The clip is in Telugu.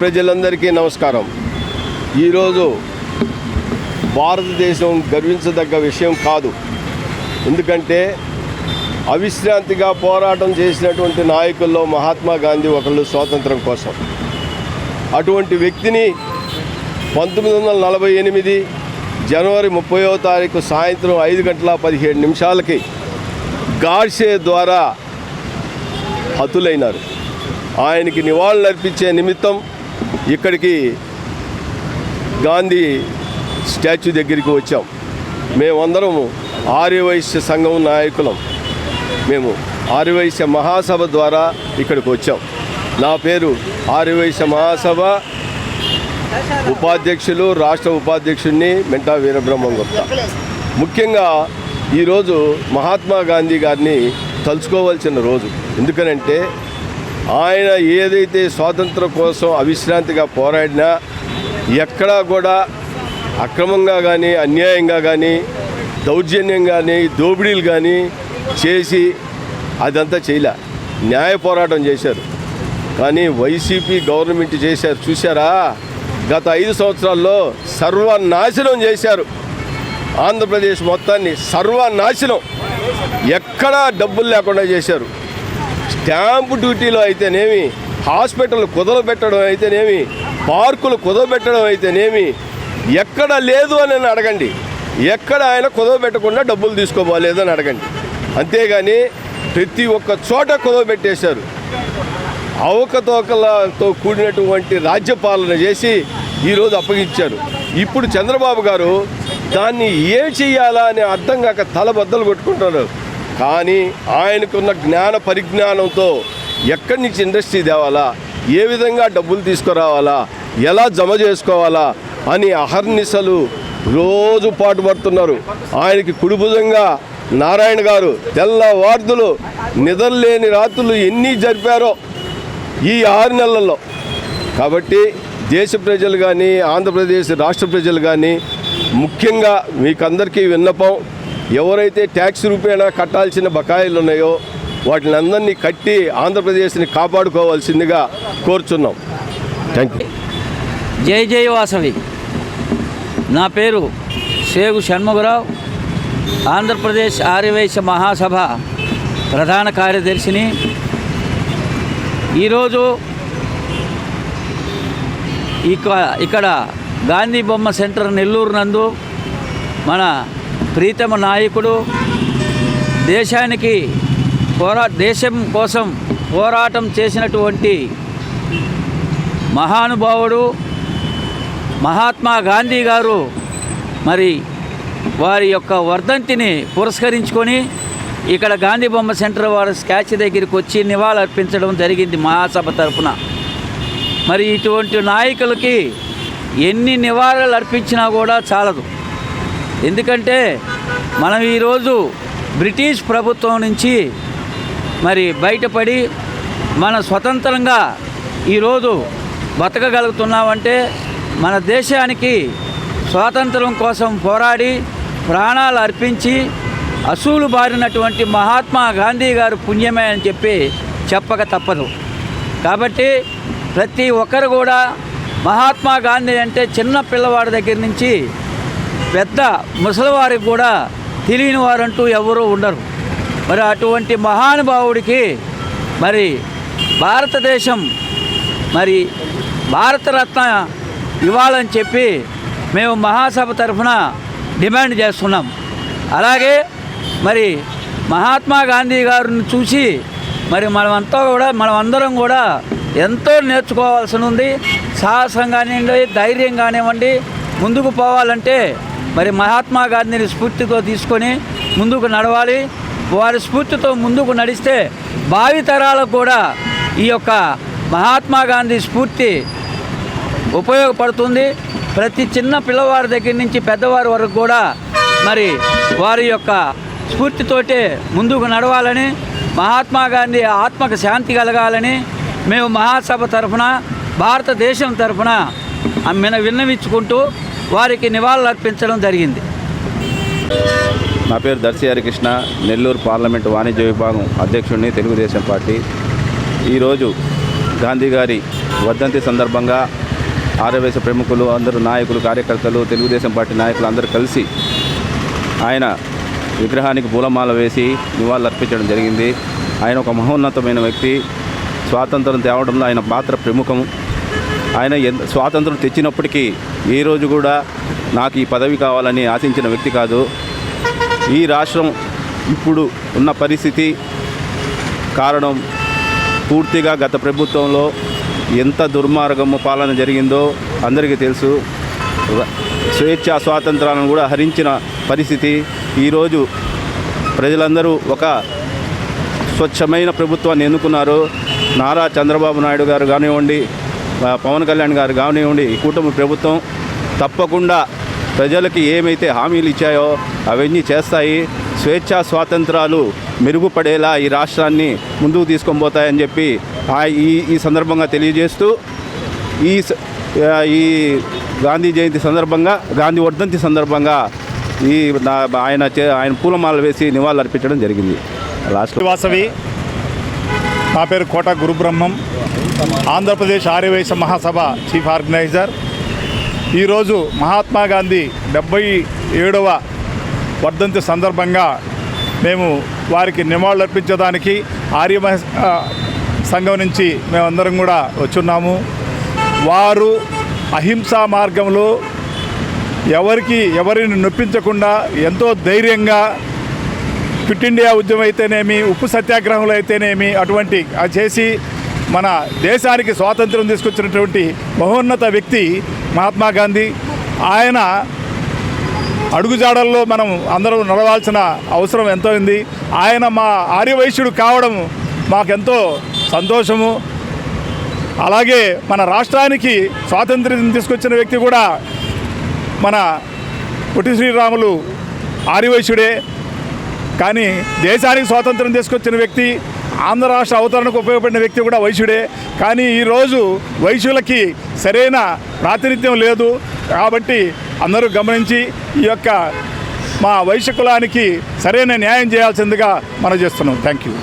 ప్రజలందరికీ నమస్కారం. ఈరోజు భారతదేశం గర్వించదగ్గ విషయం కాదు. ఎందుకంటే అవిశ్రాంతిగా పోరాటం చేసినటువంటి నాయకుల్లో మహాత్మా గాంధీ ఒకళ్ళు స్వాతంత్రం కోసం. అటువంటి వ్యక్తిని పంతొమ్మిది వందల నలభై ఎనిమిది జనవరి ముప్పయో తారీఖు సాయంత్రం ఐదు గంటల పదిహేడు నిమిషాలకి గాడ్సే ద్వారా హతులైనారు. ఆయనకి నివాళులర్పించే నిమిత్తం ఇక్కడికి గాంధీ స్టాచ్యూ దగ్గరికి వచ్చాం. మేమందరం ఆర్యవైశ్య సంఘం నాయకులం. మేము ఆర్యవైశ్య మహాసభ ద్వారా ఇక్కడికి వచ్చాం. నా పేరు ఆర్యవైశ్య మహాసభ. ఉపాధ్యక్షులు రాష్ట్ర ఉపాధ్యక్షుడిని మెంటా వీరబ్రహ్మం గుప్తా ముఖ్యంగా ఈరోజు మహాత్మా గాంధీ గారిని తలుచుకోవాల్సిన రోజు. ఎందుకనంటే ఆయన ఏదైతే స్వాతంత్రం కోసం అవిశ్రాంతిగా పోరాడినా ఎక్కడా కూడా అక్రమంగా కానీ అన్యాయంగా కానీ దౌర్జన్యం కానీ దోపిడీలు కానీ చేసి అదంతా చేయలే. న్యాయ పోరాటం చేశారు. కానీ వైసీపీ గవర్నమెంట్ చేశారు. చూశారా? గత ఐదు సంవత్సరాల్లో సర్వనాశనం చేశారు. ఆంధ్రప్రదేశ్ మొత్తాన్ని సర్వనాశనం. ఎక్కడా డబ్బులు లేకుండా చేశారు. క్యాంప్ డ్యూటీలో అయితేనేమి హాస్పిటల్ కుదలబెట్టడం అయితేనేమి పార్కులు కుదలబెట్టడం అయితేనేమి ఎక్కడ లేదు అని అడగండి. ఎక్కడ ఆయన కుదవబెట్టకుండా డబ్బులు తీసుకోబోలేదని అడగండి. అంతేగాని ప్రతి ఒక్క చోట కుదవబెట్టేశారు అవకతవకలతో కూడినటువంటి రాజ్యపాలన చేసి ఈరోజు అప్పగించారు. ఇప్పుడు చంద్రబాబు గారు దాన్ని ఏం చేయాలా అని అర్థం కాక తల బద్దలు కొట్టుకుంటున్నారు. కానీ ఆయనకున్న జ్ఞాన పరిజ్ఞానంతో ఎక్కడి నుంచి ఇండస్ట్రీ తేవాలా? ఏ విధంగా డబ్బులు తీసుకురావాలా? ఎలా జమ చేసుకోవాలా? అని అహర్నిశలు రోజు పాటుపడుతున్నారు. ఆయనకి కుడిభుజంగా నారాయణ గారు తెల్లవార్దులు నిద్రలేని రాత్రులు ఎన్ని జరిపారో ఈ ఆరు నెలల్లో. కాబట్టి దేశ ప్రజలు కానీ ఆంధ్రప్రదేశ్ రాష్ట్ర ప్రజలు కానీ ముఖ్యంగా మీకందరికీ విన్నపం ఎవరైతే ట్యాక్స్ రూపేణా కట్టాల్సిన బకాయిలు ఉన్నాయో వాటిని అందరినీ కట్టి ఆంధ్రప్రదేశ్ని కాపాడుకోవాల్సిందిగా కోరుచున్నాం. థ్యాంక్ యూ జై జై వాసవి. నా పేరు సేగు షణ్ముగరావు. ఆంధ్రప్రదేశ్ ఆర్యవైశ్య మహాసభ ప్రధాన కార్యదర్శిని. ఈరోజు ఇక ఇక్కడ గాంధీ బొమ్మ సెంటర్ నెల్లూరు నందు మన ప్రీతమ నాయకుడు దేశానికి పోరా దేశం కోసం పోరాటం చేసినటువంటి మహానుభావుడు మహాత్మా గాంధీ గారు మరి వారి యొక్క వర్ధంతిని పురస్కరించుకొని ఇక్కడ గాంధీ బొమ్మ సెంటర్ వారి స్కాచ్ దగ్గరికి వచ్చి నివాళులర్పించడం జరిగింది మహాసభ తరఫున మరి ఇటువంటి నాయకులకి ఎన్ని నివాళులు అర్పించినా కూడా చాలదు. ఎందుకంటే మనం ఈరోజు బ్రిటిష్ ప్రభుత్వం నుంచి మరి బయటపడి మన స్వతంత్రంగా ఈరోజు బతకగలుగుతున్నామంటే మన దేశానికి స్వాతంత్రం కోసం పోరాడి ప్రాణాలు అర్పించి అసూలు బారినటువంటి మహాత్మా గాంధీ గారు పుణ్యమే అని చెప్పి చెప్పక తప్పదు. కాబట్టి ప్రతి ఒక్కరు కూడా మహాత్మా గాంధీ అంటే చిన్న పిల్లవాడి దగ్గర నుంచి పెద్ద ముసలివారికి కూడా తెలియని వారంటూ ఎవరూ ఉండరు. మరి అటువంటి మహానుభావుడికి మరి భారతదేశం మరి భారతరత్న ఇవ్వాలని చెప్పి మేము మహాసభ తరఫున డిమాండ్ చేస్తున్నాం. అలాగే మరి మహాత్మా గాంధీ గారిని చూసి మరి మనమంతా కూడా మనమందరం కూడా ఎంతో నేర్చుకోవాల్సి ఉంది. సాహసం కానివ్వండి ధైర్యం కానివ్వండి ముందుకు పోవాలంటే మరి మహాత్మా గాంధీని స్ఫూర్తితో తీసుకొని ముందుకు నడవాలి. వారి స్ఫూర్తితో ముందుకు నడిస్తే భావితరాలకు కూడా ఈ యొక్క మహాత్మా గాంధీ స్ఫూర్తి ఉపయోగపడుతుంది. ప్రతి చిన్న పిల్లవారి దగ్గర నుంచి పెద్దవారి వరకు కూడా మరి వారి యొక్క స్ఫూర్తితోటే ముందుకు నడవాలని మహాత్మా గాంధీ ఆత్మకు శాంతి కలగాలని మేము మహాసభ తరఫున భారతదేశం తరఫున విన్నవించుకుంటూ వారికి నివాళులు అర్పించడం జరిగింది. నా పేరు దర్శి హరికృష్ణ నెల్లూరు పార్లమెంట్ వాణిజ్య విభాగం అధ్యక్షుడిని తెలుగుదేశం పార్టీ. ఈరోజు గాంధీ గారి వర్ధంతి సందర్భంగా ఆర్యవేశ ప్రముఖులు అందరూ నాయకులు కార్యకర్తలు తెలుగుదేశం పార్టీ నాయకులు అందరూ కలిసి ఆయన విగ్రహానికి పూలమాల వేసి నివాళులర్పించడం జరిగింది. ఆయన ఒక మహోన్నతమైన వ్యక్తి. స్వాతంత్రం తేవడంలో ఆయన పాత్ర ప్రముఖము. ఆయన స్వాతంత్రం తెచ్చినప్పటికీ ఏ రోజు కూడా నాకు ఈ పదవి కావాలని ఆశించిన వ్యక్తి కాదు. ఈ రాష్ట్రం ఇప్పుడు ఉన్న పరిస్థితి కారణం పూర్తిగా గత ప్రభుత్వంలో ఎంత దుర్మార్గము పాలన జరిగిందో అందరికీ తెలుసు. స్వేచ్ఛ స్వేచ్ఛా స్వాతంత్రాలను కూడా హరించిన పరిస్థితి. ఈరోజు ప్రజలందరూ ఒక స్వచ్ఛమైన ప్రభుత్వాన్ని ఎన్నుకున్నారు. నారా చంద్రబాబు నాయుడు గారు కానివ్వండి పవన్ కళ్యాణ్ గారు కానివ్వండి ఈ కూటమి ప్రభుత్వం తప్పకుండా ప్రజలకి ఏమైతే హామీలు ఇచ్చాయో అవన్నీ చేస్తాయి. స్వేచ్ఛా స్వాతంత్రాలు మెరుగుపడేలా ఈ రాష్ట్రాన్ని ముందుకు తీసుకొని పోతాయని చెప్పి ఈ ఈ సందర్భంగా తెలియజేస్తూ ఈ స- ఈ గాంధీ జయంతి సందర్భంగా గాంధీ వర్ధంతి సందర్భంగా ఈ ఆయన చే- ఆయన పూలమాల వేసి నివాళులు అర్పించడం జరిగింది. లాస్ట్. వాసవి నా పేరు Kota Gurubrahmam. Andhra Pradesh Arya Vysya Mahasabha chief organizer. ఈరోజు మహాత్మా గాంధీ డెబ్బై ఏడవ వర్ధంతి సందర్భంగా మేము వారికి నివాళులు అర్పించడానికి ఆర్య సంఘం నుంచి మేమందరం కూడా వచ్చున్నాము. వారు అహింసా మార్గంలో ఎవరికి ఎవరిని నొప్పించకుండా ఎంతో ధైర్యంగా క్విట్ ఇండియా ఉద్యమం అయితేనేమి ఉప్పు సత్యాగ్రహంలో అయితేనేమి అటువంటి అది చేసి మన దేశానికి స్వాతంత్రం తీసుకొచ్చినటువంటి మహోన్నత వ్యక్తి మహాత్మా గాంధీ. ఆయన అడుగుజాడల్లో మనం అందరం నడవాల్సిన అవసరం ఎంతో ఉంది ఆయన మా ఆర్యవైశ్యుడు కావడం మాకెంతో సంతోషము. అలాగే మన రాష్ట్రానికి స్వాతంత్ర్యం తీసుకొచ్చిన వ్యక్తి కూడా మన పొట్టి శ్రీరాములు ఆర్యవైశ్యుడే. కానీ దేశానికి స్వాతంత్రం తీసుకొచ్చిన వ్యక్తి ఆంధ్ర రాష్ట్ర అవతరణకు ఉపయోగపడిన వ్యక్తి కూడా వైశ్యుడే. కానీ ఈరోజు వైశ్యులకి సరైన ప్రాతినిధ్యం లేదు. కాబట్టి అందరూ గమనించి ఈ యొక్క మా వైశ్య కులానికి సరైన న్యాయం చేయాల్సిందిగా మనం చేస్తున్నాం. Thank you